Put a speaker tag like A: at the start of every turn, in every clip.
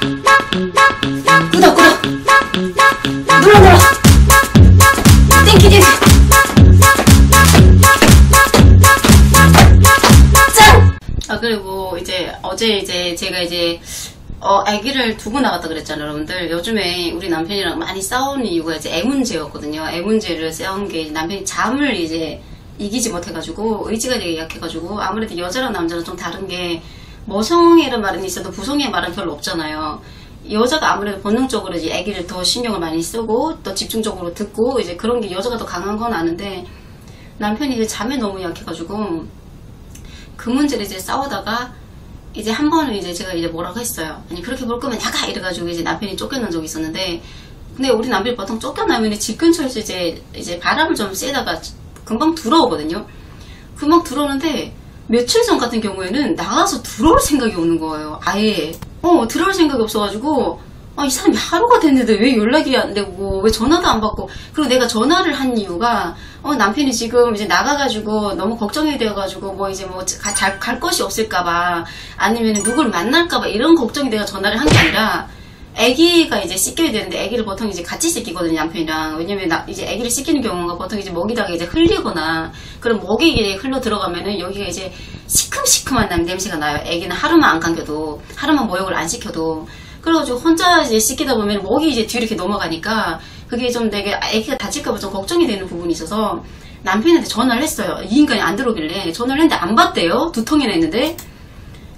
A: 구독 구독. 눌러 눌러. 땡큐 땡큐 짠! 아 그리고 이제 어제 이제 제가 이제 어 아기를 두고 나갔다 그랬잖아요 여러분들. 요즘에 우리 남편이랑 많이 싸우는 이유가 이제 애 문제였거든요. 애 문제를 싸운 게 남편이 잠을 이제 이기지 못해가지고 의지가 되게 약해가지고 아무래도 여자랑 남자는 좀 다른 게 모성애란 말은 있어도 부성애 말은 별로 없잖아요. 여자가 아무래도 본능적으로 이제 아기를 더 신경을 많이 쓰고 또 집중적으로 듣고 이제 그런 게 여자가 더 강한 건 아는데 남편이 이제 잠에 너무 약해가지고 그 문제를 이제 싸우다가 이제 한 번은 이제 제가 이제 뭐라고 했어요. 아니 그렇게 볼 거면 나가 이래가지고 이제 남편이 쫓겨난 적이 있었는데 근데 우리 남편이 보통 쫓겨나면 집 근처에서 이제 이제 바람을 좀 쐬다가 금방 들어오거든요. 금방 들어오는데 며칠 전 같은 경우에는 나가서 들어올 생각이 오는 거예요. 아예. 어, 들어올 생각이 없어가지고, 아, 이 사람이 하루가 됐는데 왜 연락이 안 되고, 왜 전화도 안 받고, 그리고 내가 전화를 한 이유가, 어, 남편이 지금 이제 나가가지고 너무 걱정이 되어가지고, 뭐 이제 뭐 잘 갈 것이 없을까봐, 아니면 누굴 만날까봐 이런 걱정이 내가 전화를 한 게 아니라, 아기가 이제 씻겨야 되는데 아기를 보통 이제 같이 씻기거든요 남편이랑. 왜냐면 나 이제 아기를 씻기는 경우가 보통 이제 먹이다가 이제 흘리거나 먹이 이제 흘러 들어가면은 여기가 이제 시큼시큼한 남 냄새가 나요. 아기는 하루만 안 감겨도 하루만 모욕을 안 시켜도. 그래가지고 혼자 이제 씻기다 보면 목이 이제 뒤로 이렇게 넘어가니까 그게 좀 되게 아기가 다칠까봐 좀 걱정이 되는 부분이 있어서 남편한테 전화를 했어요. 이 인간이 안 들어오길래. 전화를 했는데 안 받대요. 두 통이나 했는데.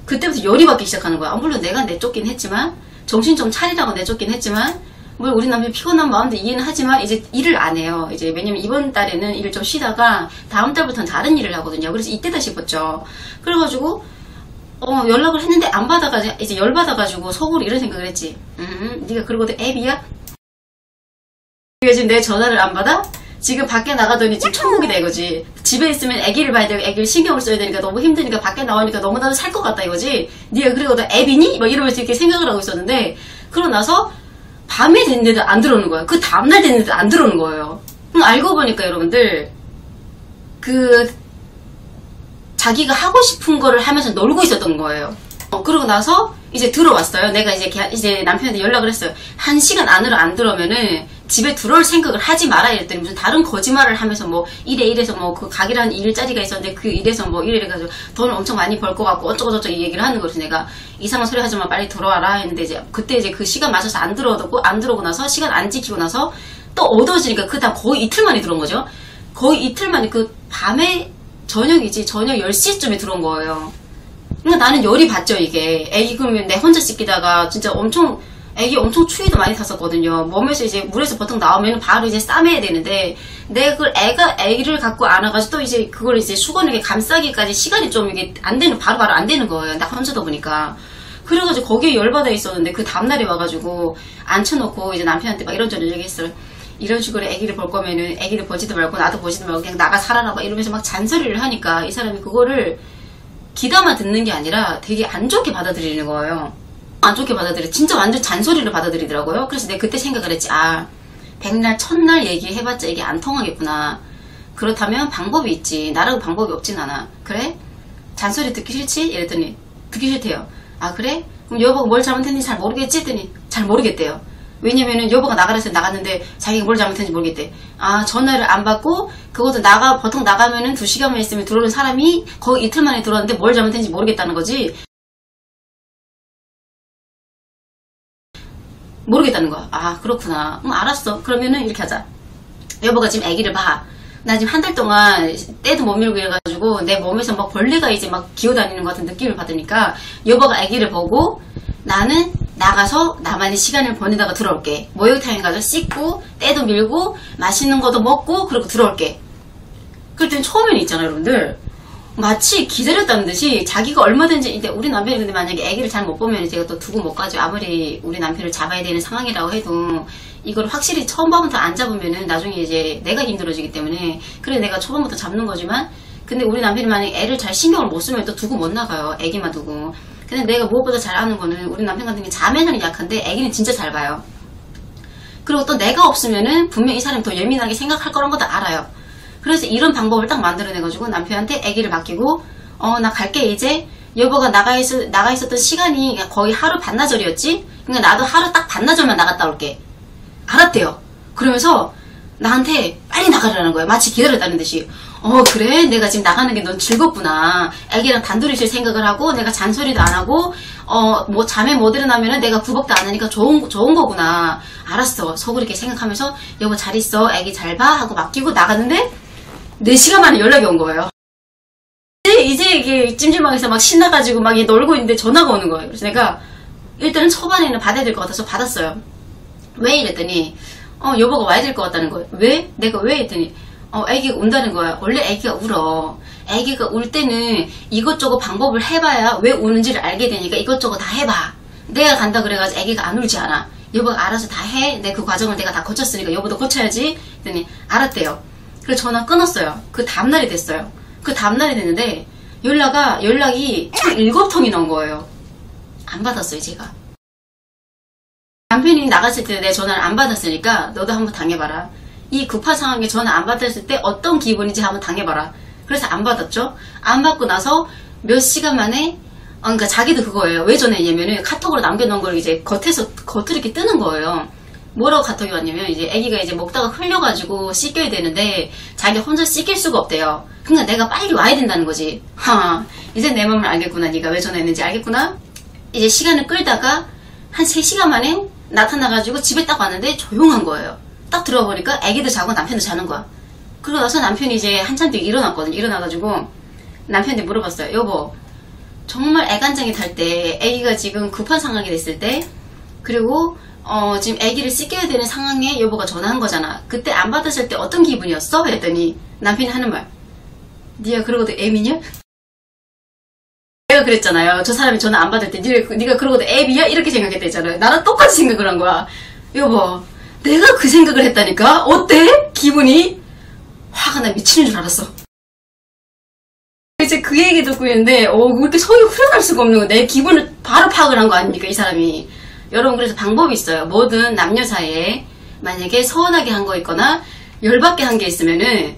A: 그때부터 열이 받기 시작하는 거야. 물론 내가 내쫓긴 했지만 정신 좀 차리라고 내쫓긴 했지만 물 우리 남편 피곤한 마음도 이해는 하지만 이제 일을 안 해요. 이제 왜냐면 이번 달에는 일을 좀 쉬다가 다음 달부터는 다른 일을 하거든요. 그래서 이때다 싶었죠. 그래가지고 어, 연락을 했는데 안 받아가지고 이제 열 받아가지고 속으로 이런 생각을 했지. 음, 네가 그러고도 앱이야? 네가 지금 내 전화를 안 받아? 지금 밖에 나가더니 지금 천국이다 이거지. 집에 있으면 아기를 봐야 되고 아기를 신경을 써야 되니까 너무 힘드니까 밖에 나오니까 너무나도 살 것 같다 이거지. 네가 그리고 너 앱이니? 막 이러면서 이렇게 생각을 하고 있었는데 그러고 나서 밤이 됐는데도 안 들어오는 거야. 그 다음날 됐는데도 안 들어오는 거예요. 그럼 알고 보니까 여러분들 그 자기가 하고 싶은 거를 하면서 놀고 있었던 거예요. 어, 그러고 나서 이제 들어왔어요. 내가 이제 이제 남편한테 연락을 했어요. 한 시간 안으로 안 들어오면은 집에 들어올 생각을 하지 마라 이랬더니 무슨 다른 거짓말을 하면서 뭐 이래 이래서 뭐 그 가기라는 일자리가 있었는데 그 일에서 뭐 이래 이래가지고 돈을 엄청 많이 벌 것 같고 어쩌고 저쩌고 이 얘기를 하는 거지 내가 이상한 소리 하지 마 빨리 들어와라 했는데 이제 그때 이제 그 시간 맞춰서 안 들어오고 안 들어오고 나서 시간 안 지키고 나서 또 어두워지니까 그 다음 거의 이틀 만에 들어온 거죠. 거의 이틀 만에 그 밤에 저녁이지 저녁 10시쯤에 들어온 거예요. 그러니까 나는 열이 받죠 이게. 애기 그러면 내 혼자 씻기다가 진짜 엄청 애기 엄청 추위도 많이 탔었거든요. 몸에서 이제 물에서 보통 나오면 바로 이제 싸매야 되는데 내가 그걸 애가 애기를 갖고 안아가지고 또 이제 그걸 이제 수건에 감싸기까지 시간이 좀 이게 안 되는 바로바로 바로 안 되는 거예요. 나 혼자다 보니까. 그래가지고 거기에 열받아 있었는데 그 다음날에 와가지고 앉혀놓고 이제 남편한테 막 이런저런 얘기했어요. 이런 식으로 애기를 볼 거면은 애기를 보지도 말고 나도 보지도 말고 그냥 나가 살아라 막 이러면서 막 잔소리를 하니까 이 사람이 그거를 기다만 듣는 게 아니라 되게 안 좋게 받아들이는 거예요. 안 좋게 받아들여. 진짜 완전 잔소리를 받아들이더라고요. 그래서 내가 그때 생각을 했지. 아, 백날, 첫날 얘기해봤자 이게 안 통하겠구나. 그렇다면 방법이 있지. 나라고 방법이 없진 않아. 그래? 잔소리 듣기 싫지? 이랬더니 듣기 싫대요. 아 그래? 그럼 여보가 뭘 잘못했는지 잘 모르겠지? 했더니 잘 모르겠대요. 왜냐면은 여보가 나가라 해서 나갔는데 자기가 뭘 잘못했는지 모르겠대. 아 전화를 안 받고 그것도 나가 보통 나가면은 두 시간만 있으면 들어오는 사람이 거의 이틀 만에 들어왔는데 뭘 잘못했는지 모르겠다는 거지. 모르겠다는 거야. 아 그렇구나. 음 알았어. 그러면은 이렇게 하자. 여보가 지금 아기를 봐. 나 지금 한 달 동안 때도 못 밀고 이래가지고 내 몸에서 막 벌레가 이제 막 기어다니는 것 같은 느낌을 받으니까 여보가 아기를 보고 나는 나가서 나만의 시간을 보내다가 들어올게. 목욕탕에 가서 씻고 때도 밀고 맛있는 것도 먹고 그러고 들어올게. 그랬더니 처음에는 있잖아요 여러분들. 마치 기다렸다는 듯이 자기가 얼마든지 근데 우리 남편이 근데 만약에 아기를 잘 못 보면 제가 또 두고 못 가죠. 아무리 우리 남편을 잡아야 되는 상황이라고 해도 이걸 확실히 처음부터 안 잡으면은 나중에 이제 내가 힘들어지기 때문에 그래 내가 초반부터 잡는 거지만 근데 우리 남편이 만약에 애를 잘 신경을 못 쓰면 또 두고 못 나가요. 애기만 두고. 근데 내가 무엇보다 잘 아는 거는 우리 남편 같은 게 자매는 약한데 애기는 진짜 잘 봐요. 그리고 또 내가 없으면은 분명 이 사람이 더 예민하게 생각할 거란 것도 알아요. 그래서 이런 방법을 딱 만들어내가지고 남편한테 애기를 맡기고 어 나 갈게 이제 여보가 나가, 있, 나가 있었던 시간이 거의 하루 반나절이었지? 그러니까 나도 하루 딱 반나절만 나갔다 올게. 알았대요. 그러면서 나한테 빨리 나가라는 거야. 마치 기다렸다는 듯이. 어, 그래? 내가 지금 나가는 게 넌 즐겁구나. 애기랑 단둘이 있을 생각을 하고, 내가 잔소리도 안 하고, 어, 뭐, 잠에 못 일어나면은 내가 구박도 안 하니까 좋은, 좋은 거구나. 알았어. 속으로 이렇게 생각하면서, 여보 잘 있어. 애기 잘 봐. 하고 맡기고 나갔는데, 4시간 만에 연락이 온 거예요. 이제, 이제 이게 찜질방에서 막 신나가지고 막 놀고 있는데 전화가 오는 거예요. 그래서 내가, 일단은 초반에는 받아야 될 것 같아서 받았어요. 왜 이랬더니, 어, 여보가 와야 될 것 같다는 거예요. 왜? 내가 왜? 했더니, 어, 애기가 운다는 거야. 원래 애기가 울어. 애기가 울 때는 이것저것 방법을 해봐야 왜 우는지를 알게 되니까 이것저것 다 해봐. 내가 간다 그래가지고 애기가 안 울지 않아. 여보가 알아서 다 해. 내 그 과정을 내가 다 거쳤으니까 여보도 거쳐야지. 했더니, 알았대요. 그래서 전화 끊었어요. 그 다음날이 됐어요. 그 다음날이 됐는데, 연락가, 연락이 총 7통이 나온 거예요. 안 받았어요, 제가. 남편이 나갔을 때 내 전화를 안 받았으니까 너도 한번 당해봐라. 이 급한 상황에 전화 안 받았을 때 어떤 기분인지 한번 당해봐라. 그래서 안 받았죠. 안 받고 나서 몇 시간 만에 어, 그러니까 자기도 그거예요. 왜 전화했냐면은 카톡으로 남겨놓은 걸 이제 겉에서 겉으로 이렇게 뜨는 거예요. 뭐라고 카톡이 왔냐면 이제 아기가 이제 먹다가 흘려가지고 씻겨야 되는데 자기 혼자 씻길 수가 없대요. 그러니까 내가 빨리 와야 된다는 거지. 하 이제 내 마음을 알겠구나. 네가 왜 전화했는지 알겠구나. 이제 시간을 끌다가 한 3시간 만에 나타나가지고 집에 딱 왔는데 조용한 거예요. 딱 들어보니까 애기도 자고 남편도 자는 거야. 그러고 나서 남편이 이제 한참 뒤에 일어났거든요. 일어나가지고 남편한테 물어봤어요. 여보, 정말 애간장이 탈 때, 애기가 지금 급한 상황이 됐을 때, 그리고 어, 지금 애기를 씻겨야 되는 상황에 여보가 전화한 거잖아. 그때 안 받았을 때 어떤 기분이었어? 했더니 남편이 하는 말. 니가 그러고도 애미냐? 내가 그랬잖아요. 저 사람이 전화 안 받을 때 니가, 그러고도 애비야? 이렇게 생각했대잖아요. 나랑 똑같이 생각을 한 거야. 여보, 내가 그 생각을 했다니까? 어때? 기분이? 화가 나 미치는 줄 알았어. 이제 그 얘기 듣고 있는데, 어, 왜 이렇게 속이 후련할 수가 없는 거. 내 기분을 바로 파악을 한 거 아닙니까, 이 사람이. 여러분, 그래서 방법이 있어요. 뭐든 남녀 사이에 만약에 서운하게 한 거 있거나 열받게 한 게 있으면은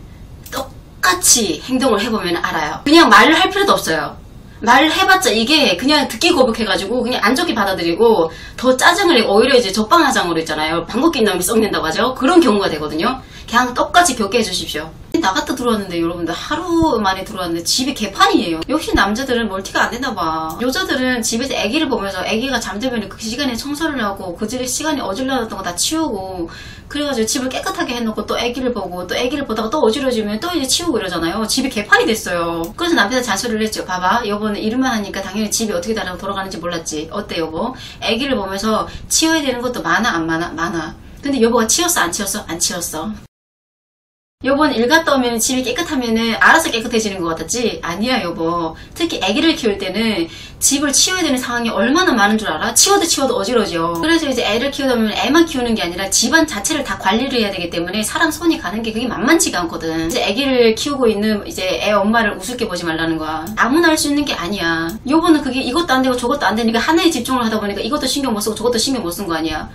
A: 똑같이 행동을 해보면 알아요. 그냥 말을 할 필요도 없어요. 말을 해봤자 이게 그냥 듣기 거북해가지고 그냥 안 좋게 받아들이고 더 짜증을 내고 오히려 이제 적방하장으로 있잖아요. 방귀 낀 놈이 썩낸다고 하죠. 그런 경우가 되거든요. 그냥 똑같이 겪게 해주십시오. 나갔다 들어왔는데 여러분들 하루 만에 들어왔는데 집이 개판이에요. 역시 남자들은 멀티가 안 되나 봐. 여자들은 집에서 아기를 보면서 아기가 잠들면 그 시간에 청소를 하고 그 시간이 어질러졌던 거 다 치우고 그래가지고 집을 깨끗하게 해놓고 또 아기를 보고 또 아기를 보다가 또 어지러지면 또 이제 치우고 이러잖아요. 집이 개판이 됐어요. 그래서 남편한테 잔소리를 했죠. 봐봐 여보는 이름만 하니까 당연히 집이 어떻게 다르고 돌아가는지 몰랐지. 어때 여보? 아기를 보면서 치워야 되는 것도 많아 안 많아? 많아. 근데 여보가 치웠어 안 치웠어? 안 치웠어. 여보는 일 갔다 오면 집이 깨끗하면은 알아서 깨끗해지는 것 같았지? 아니야 여보. 특히 아기를 키울 때는 집을 치워야 되는 상황이 얼마나 많은 줄 알아? 치워도 치워도 어지러져. 그래서 이제 애를 키우다 보면 애만 키우는 게 아니라 집안 자체를 다 관리를 해야 되기 때문에 사람 손이 가는 게 그게 만만치가 않거든. 이제 아기를 키우고 있는 이제 애 엄마를 우습게 보지 말라는 거야. 아무나 할 수 있는 게 아니야. 여보는 그게 이것도 안 되고 저것도 안 되니까 하나에 집중을 하다 보니까 이것도 신경 못 쓰고 저것도 신경 못 쓴 거 아니야.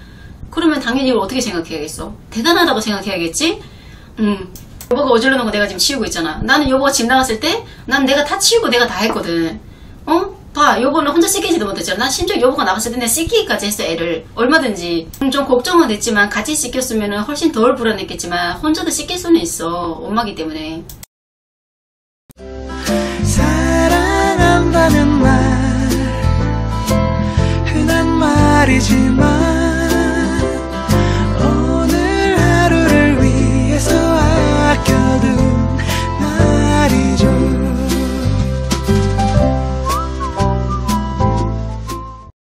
A: 그러면 당연히 이걸 어떻게 생각해야겠어? 대단하다고 생각해야겠지? 음. 여보가 어질러 거 내가 지금 치우고 있잖아. 나는 여보가 집 나갔을 때, 난 내가 다 치우고 내가 다 했거든. 어? 봐, 여보는 혼자 씻기지도 못했잖아. 난 심지어 여보가 나갔을 때 내가 씻기기까지 했어, 애를. 얼마든지. 음, 좀 걱정은 됐지만, 같이 씻겼으면 훨씬 덜 불안했겠지만, 혼자도 씻길 수는 있어. 엄마기 때문에.
B: 사랑한다는 말